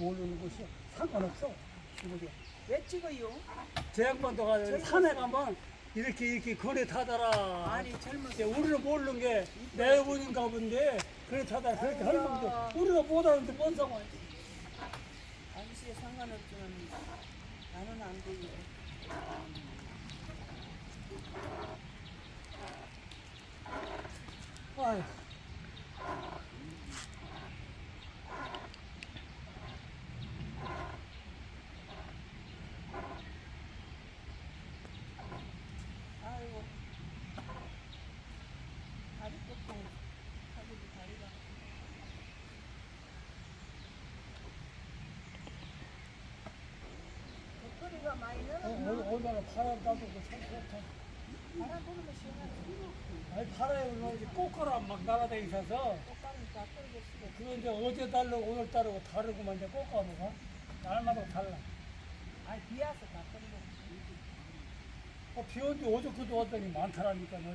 모르는 것이 상관없어. 이거지. 왜 찍어요? 제 양반도 가서 산에 가면 이렇게 이렇게 거래 타더라. 아니 젊은 이제 우리는 모르는 게 내분인가 본데 그래 타다 그렇게 할망도 우리가 못 하는데 뭔 상관이야. 아저씨에 상관없지만 나는 안 돼요. 아휴. 비가 많이 내려서 어, 뭐, 얼마나 팔아다도 그 바람부는 거 시원하지. 아니 팔아요 그러지 꼬꾸라 막 날아다니셔서 꽃가루니까 떨어졌어 그거 이제 어제 달르고 오늘 달르고 다르고만 이제 꼬꾸라가 날마다 달라. 아니 비 와서 다 떨어져. 어, 비온 지 어저께도 왔더니 많더라니까. 너.